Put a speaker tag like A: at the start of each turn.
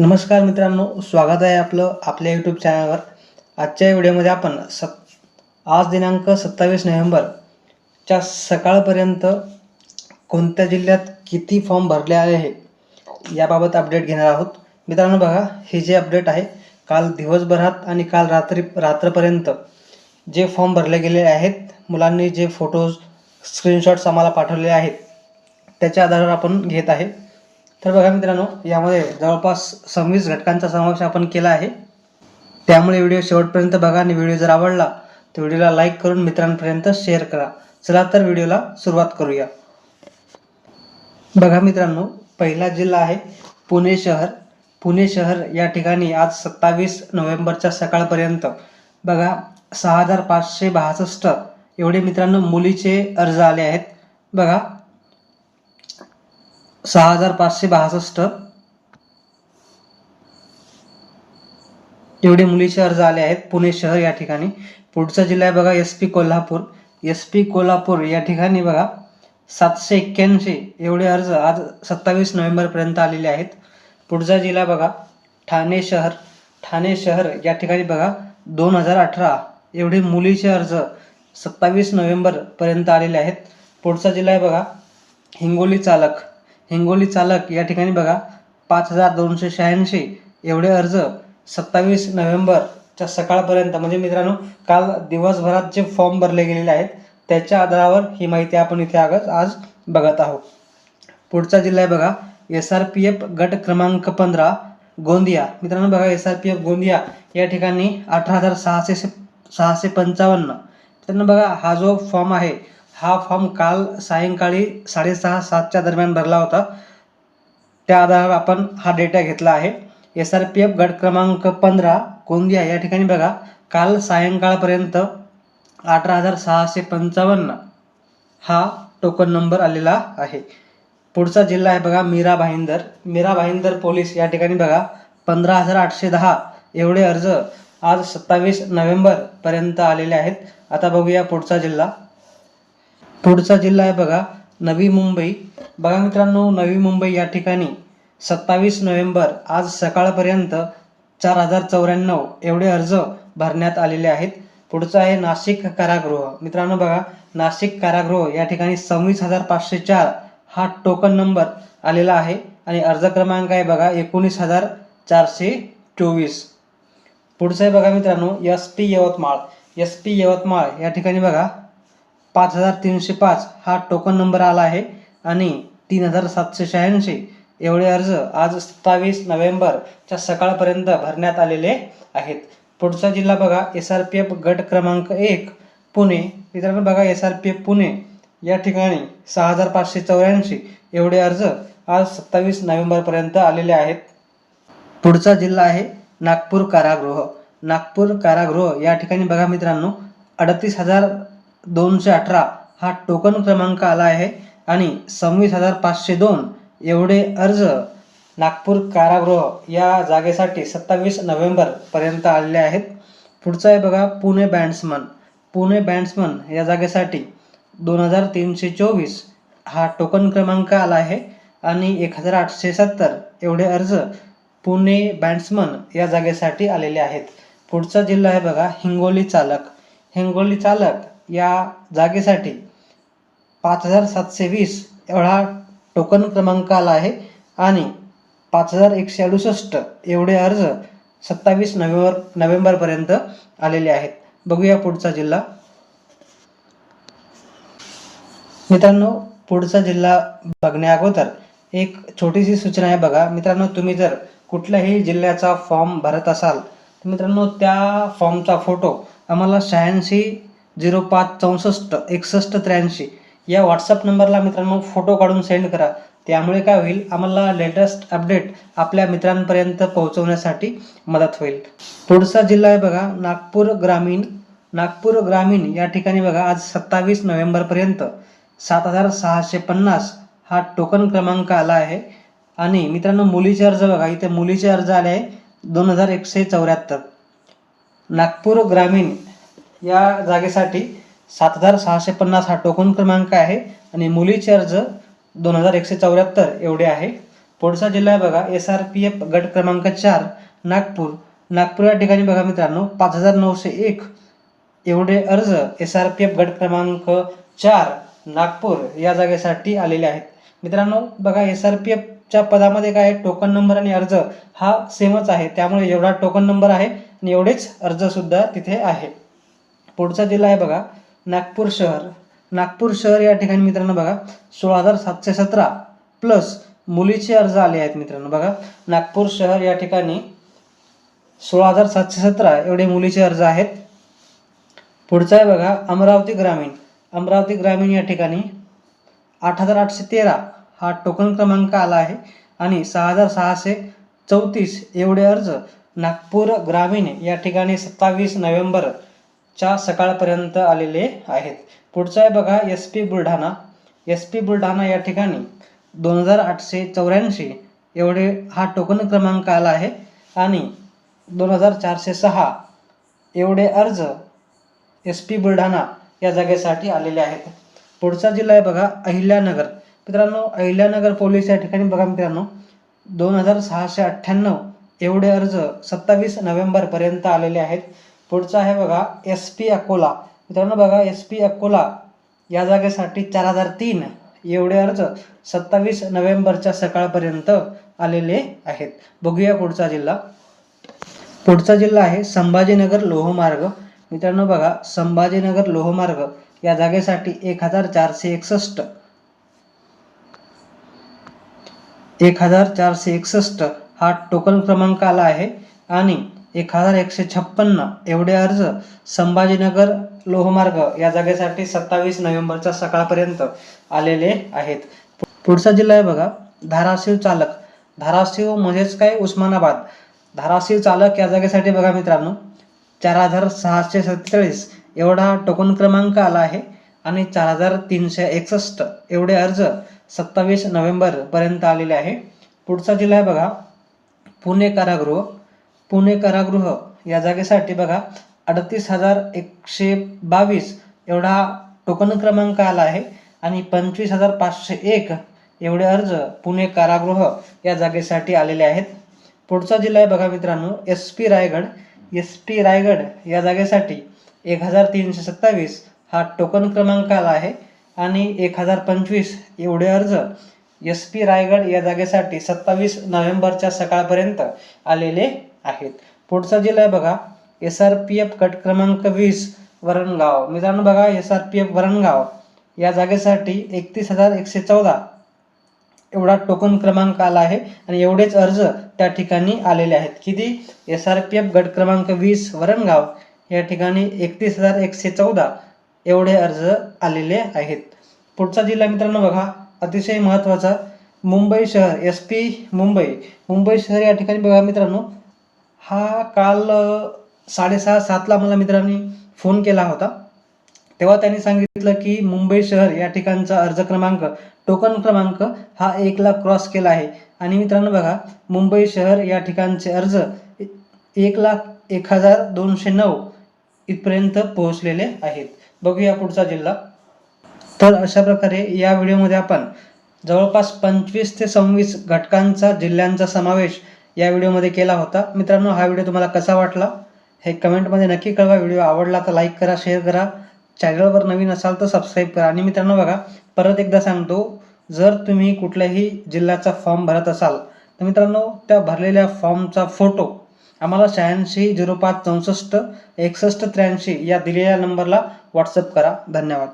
A: नमस्कार मित्रांनो स्वागत आहे आपलं आपल्या यूट्यूब चॅनलवर आजच्या व्हिडिओमध्ये आपण सत आज दिनांक सत्तावीस नोव्हेंबरच्या सकाळपर्यंत कोणत्या जिल्ह्यात किती फॉर्म भरले आहे याबाबत अपडेट घेणार आहोत. मित्रांनो बघा हे जे अपडेट आहे काल दिवसभरात आणि काल रात्री रात्रपर्यंत जे फॉर्म भरले गेले आहेत मुलांनी जे फोटोज स्क्रीनशॉट्स आम्हाला पाठवले आहेत त्याच्या आधारावर आपण घेत आहे. तर बघा मित्रांनो यामध्ये जवळपास सव्वीस घटकांचा समावेश आपण केला आहे. त्यामुळे व्हिडिओ शेवटपर्यंत बघा आणि व्हिडिओ जर आवडला तर व्हिडिओला लाईक करून मित्रांपर्यंत शेअर करा. चला तर व्हिडिओला सुरुवात करूया. बघा मित्रांनो पहिला जिल्हा आहे पुणे शहर. पुणे शहर या ठिकाणी आज सत्तावीस नोव्हेंबरच्या सकाळपर्यंत बघा सहा हजार पाचशे बासष्ट एवढे मित्रांनो मुलीचे अर्ज आले आहेत. बघा सहा हजार पाचशे बासष्ट. एवढे मुलीचे अर्ज आले आहेत पुणे शहर या ठिकाणी. पुढचा जिल्हा आहे बघा S P Kolhapur. S P Kolhapur या ठिकाणी बघा सातशे एक्क्याऐंशी एवढे अर्ज आज सत्तावीस नोव्हेंबरपर्यंत आलेले आहेत. पुढचा जिल्हा बघा ठाणे शहर. ठाणे शहर या ठिकाणी बघा दोन हजार अठरा एवढे मुलीचे अर्ज सत्तावीस नोव्हेंबरपर्यंत आलेले आहेत. पुढचा जिल्हा आहे बघा हिंगोली चालक. हिंगोली चालक या ठिकाणी बघा पाच हजार दोनशे शहाऐंशी एवढे अर्ज सत्तावीस नोव्हेंबरच्या सकाळपर्यंत म्हणजे मित्रांनो काल दिवसभरात जे फॉर्म भरले गेलेले आहेत त्याच्या आधारावर ही माहिती आपण इथे आगत आज बघत आहोत. पुढचा जिल्हा आहे बघा एस आर पी एफ गट क्रमांक पंधरा गोंदिया. मित्रांनो बघा S R P F Gondia या ठिकाणी अठरा हजार सहाशे सहाशे पंचावन्न. त्यांना बघा हा जो फॉर्म आहे हा फॉर्म काल सायंकाळी साडेसहा सातच्या दरम्यान भरला होता. त्या आधारावर आपण हा डेटा घेतला आहे. एस आर पी एफ गट क्रमांक पंधरा गोंदिया या ठिकाणी बघा काल सायंकाळपर्यंत अठरा हजार सहाशे पंचावन्न हा टोकन नंबर आलेला आहे. पुढचा जिल्हा आहे बघा मीरा भाईंदर. मीरा भाईंदर पोलीस या ठिकाणी बघा पंधरा हजार आठशे दहा एवढे अर्ज आज सत्तावीस नोव्हेंबरपर्यंत आलेले आहेत. आता बघूया पुढचा जिल्हा. पुढचा जिल्हा आहे बघा नवी मुंबई. बघा मित्रांनो नवी मुंबई या ठिकाणी सत्तावीस नोव्हेंबर आज सकाळपर्यंत चार हजार चौऱ्याण्णव एवढे अर्ज भरण्यात आलेले आहेत. पुढचं आहे नाशिक कारागृह. मित्रांनो बघा नाशिक कारागृह या ठिकाणी सव्वीस हजार पाचशे चार हा टोकन नंबर आलेला आहे आणि अर्ज क्रमांक आहे बघा एकोणीस हजार चारशे चोवीस. पुढचं आहे बघा मित्रांनो S P Yavatmal. S P Yavatmal या ठिकाणी बघा पाच हजार तीनशे पाच हा टोकन नंबर आला आहे आणि तीन हजार सातशे शहाऐंशी एवढे अर्ज आज सत्तावीस नोव्हेंबरच्या सकाळपर्यंत भरण्यात आलेले आहेत. पुढचा जिल्हा बघा एस आर पी एफ गट क्रमांक एक पुणे. मित्रांनो बघा S R P F Pune या ठिकाणी सहा हजार पाचशे चौऱ्याऐंशी एवढे अर्ज आज सत्तावीस नोव्हेंबरपर्यंत आलेले आहेत. पुढचा जिल्हा आहे नागपूर कारागृह. नागपूर कारागृह या ठिकाणी बघा मित्रांनो अडतीस हजार दोनशे अठरा हा टोकन क्रमांक आला आहे. आणि सव्वीस हजार पाचशे दोन एवढे अर्ज नागपूर कारागृह या जागेसाठी सत्तावीस नोव्हेंबरपर्यंत आलेले आहेत. पुढचा आहे बघा पुणे बँड्समन. पुणे बँड्समन या जागेसाठी दोन हजार तीनशे चोवीस हा टोकन क्रमांक आला आहे. आणि एक हजार आठशे सत्तर एवढे अर्ज पुणे बँड्समन या जागेसाठी आलेले आहेत. पुढचा जिल्हा आहे बघा हिंगोली चालक. हिंगोली चालक या जागेसाठी पाच हजार सातशे वीस एवढा टोकन क्रमांक आला आहे. आणि पाच हजार एकशे अडुसष्ट एवढे अर्ज सत्तावीस नोव्हेंबर नोव्हेंबरपर्यंत आलेले आहेत. बघूया पुढचा जिल्हा. मित्रांनो पुढचा जिल्हा बघण्याअगोदर एक छोटीशी सूचना आहे बघा. मित्रांनो तुम्ही जर कुठल्याही जिल्ह्याचा फॉर्म भरत असाल तर मित्रांनो त्या फॉर्मचा फोटो आम्हाला शहाऐंशी झिरो पाच चौसष्ट एकसष्ट त्र्याऐंशी. या व्हॉट्सअप नंबरला मित्रांनो फोटो काढून सेंड करा. त्यामुळे काय होईल? आम्हाला लेटेस्ट अपडेट आपल्या मित्रांपर्यंत पोहोचवण्यासाठी मदत होईल. पुढचा जिल्हा आहे बघा नागपूर ग्रामीण. नागपूर ग्रामीण या ठिकाणी बघा आज सत्तावीस नोव्हेंबरपर्यंत सात हजार सहाशे पन्नास हा टोकन क्रमांक आला आहे. आणि मित्रांनो मुलीचे अर्ज बघा इथे मुलीचे अर्ज आले आहे दोन हजार एकशे चौऱ्याहत्तर. नागपूर ग्रामीण या जागेसाठी सात हजार सहाशे पन्नास हा टोकन क्रमांक आहे आणि मुलीचे अर्ज दोन हजार एकशे चौऱ्याहत्तर एवढे आहे. पुढचा जिल्हा बघा एस आर पी एफ गट क्रमांक चार नागपूर. नागपूर या ठिकाणी बघा मित्रांनो पाच हजार नऊशे एक एवढे अर्ज एस आर पी एफ गट क्रमांक चार नागपूर या जागेसाठी आलेले आहेत. मित्रांनो बघा एस आर पी एफच्या पदामध्ये काय आहे? टोकन नंबर आणि अर्ज हा सेमच आहे. त्यामुळे एवढा टोकन नंबर आहे आणि एवढेच अर्जसुद्धा तिथे आहे. पुढचा जिल्हा आहे बघा नागपूर शहर. नागपूर शहर या ठिकाणी मित्रांनो बघा सोळा हजार सातशे सतरा प्लस मुलीचे अर्ज आले आहेत मित्रांनो बघा. नागपूर शहर या ठिकाणी सोळा हजार सातशे सतरा एवढे मुलीचे अर्ज आहेत. पुढचा आहे बघा अमरावती ग्रामीण. अमरावती ग्रामीण या ठिकाणी आठ हजार आठशे तेरा हा टोकन क्रमांक आला आहे आणि सहा हजार सहाशे चौतीस एवढे अर्ज नागपूर ग्रामीण या ठिकाणी सत्तावीस नोव्हेंबर च्या सकाळपर्यंत आलेले आहेत. पुढचा आहे बघा S P Buldhana. S P Buldhana या ठिकाणी दोन हजार आठशे चौऱ्याऐंशी एवढे हा टोकन क्रमांक आला आहे. आणि दोन हजार चारशे सहा एवढे अर्ज एस पी बुलढाणा या जागेसाठी आलेले आहेत. पुढचा जिल्हा आहे बघा अहिल्यानगर. मित्रांनो अहिल्यानगर पोलीस या ठिकाणी बघा मित्रांनो दोन हजार सहाशे अठ्ठ्याण्णव एवढे अर्ज सत्तावीस नोव्हेंबरपर्यंत आलेले आहेत. पुढचा आहे बघा एस पी अकोला. मित्रांनो बघा एस पी अकोला या जागेसाठी चार हजार तीन एवढे अर्ज सत्तावीस नोव्हेंबरच्या सकाळपर्यंत आलेले आहेत. बघूया पुढचा जिल्हा. पुढचा जिल्हा आहे संभाजीनगर लोहमार्ग. मित्रांनो बघा संभाजीनगर लोहमार्ग या जागेसाठी एक हजार चारशे एकसष्ट. एक हजार चारशे एकसष्ट हा टोकन क्रमांक आला आहे. आणि एक हजार एकशे छप्पन्न एवढे अर्ज संभाजीनगर लोहमार्ग या जागेसाठी सत्तावीस नोव्हेंबरच्या सकाळपर्यंत आलेले आहेत. पुढचा जिल्हा आहे बघा धाराशिव चालक. धाराशिव म्हणजेच काय उस्मानाबाद? धाराशिव चालक या जागेसाठी बघा मित्रांनो चार हजार सहाशे सत्तेचाळीस एवढा टोकन क्रमांक आला आहे आणि चार हजार तीनशे एकसष्ट एवढे अर्ज सत्तावीस नोव्हेंबरपर्यंत आलेले आहे. पुढचा जिल्हा आहे बघा पुणे कारागृह. पुणे कारागृह या जागेसाठी बघा अडतीस हजार एकशे बावीस एवढा टोकन क्रमांक आला आहे आणि पंचवीस हजार पाचशे एक एवढे अर्ज पुणे कारागृह या जागेसाठी आलेले आहेत. पुढचा जिल्हा आहे बघा मित्रांनो S P Raigad. S P Raigad या जागेसाठी एक हजार तीनशे सत्तावीस हा टोकन क्रमांक आला आहे आणि एक हजार पंचवीस एवढे अर्ज एस पी रायगड या जागेसाठी सत्तावीस नोव्हेंबरच्या सकाळपर्यंत आलेले आहेत. पुढचा जिल्हा आहे बघा एस आर पी एफ गट क्रमांक वीस वरणगाव. मित्रांनो बघा S R P F Varangaon. या जागेसाठी एकतीस हजार एकशे चौदा एवढा टोकन क्रमांक आला आहे आणि एवढेच अर्ज त्या ठिकाणी आलेले आहेत. किती? एस आर पी एफ गट क्रमांक वीस वरणगाव. या ठिकाणी एकतीस हजार एकशे चौदा एवढे अर्ज आलेले आहेत. पुढचा जिल्हा मित्रांनो बघा अतिशय महत्त्वाचा मुंबई शहर एस पी मुंबई. मुंबई शहर या ठिकाणी बघा मित्रांनो हा काल साडेसहा सातला मला मित्रांनी फोन केला होता. तेव्हा त्यांनी सांगितलं की मुंबई शहर या ठिकाणचा अर्ज क्रमांक टोकन क्रमांक हा एक लाख क्रॉस केला आहे. आणि मित्रांनो बघा मुंबई शहर या ठिकाणचे अर्ज एक लाख एक हजार दोनशे नऊ इथपर्यंत पोहोचलेले आहेत. बघूया पुढचा जिल्हा. तर अशा प्रकारे या व्हिडिओमध्ये आपण जवळपास पंचवीस ते सव्वीस घटकांचा जिल्ह्यांचा समावेश या व्हिडिओमध्ये केला होता. मित्रांनो हा व्हिडिओ तुम्हाला कसा वाटला? हे कमेंटमध्ये नक्की कळवा. व्हिडिओ आवडला तर लाईक करा शेअर करा. चॅनलवर नवीन असाल तर सबस्क्राईब करा. आणि मित्रांनो बघा परत एकदा सांगतो जर तुम्ही कुठल्याही जिल्ह्याचा फॉर्म भरत असाल तर मित्रांनो त्या भरलेल्या फॉर्मचा फोटो आम्हाला शहाऐंशी झिरो पाच चौसष्ट एकसष्ट त्र्याऐंशी या दिलेल्या नंबरला व्हॉट्सअप करा. धन्यवाद.